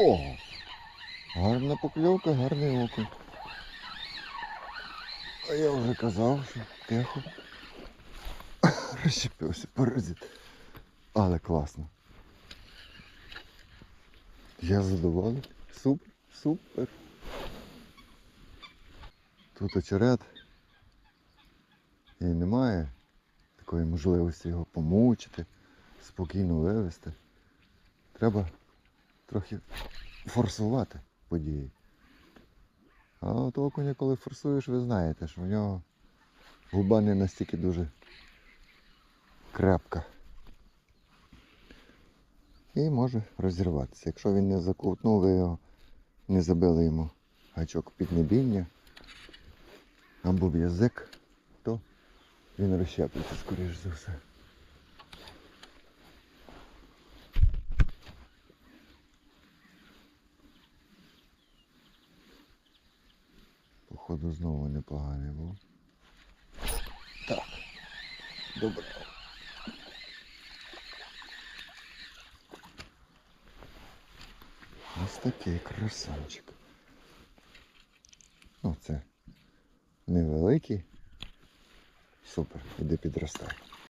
О! Гарна покльовка, гарний окунь. А я вже казав, що тихо. Розщепився паразит. Але класно. Я задоволений. Супер, супер. Тут очерет. І немає такої можливості його помучити, спокійно вивезти. Треба трохи форсувати події. А от окуня, коли форсуєш, ви знаєте, що в нього губа не настільки дуже крепка. І може розірватися. Якщо він не заковтнув, ви його не забили йому гачок піднебіння або в язик, то він розщеплюється, скоріш за все. Походу знову непоганий був. Так. Добре. Ось такий красавчик. Ну, це невеликий. Супер, іди підростай.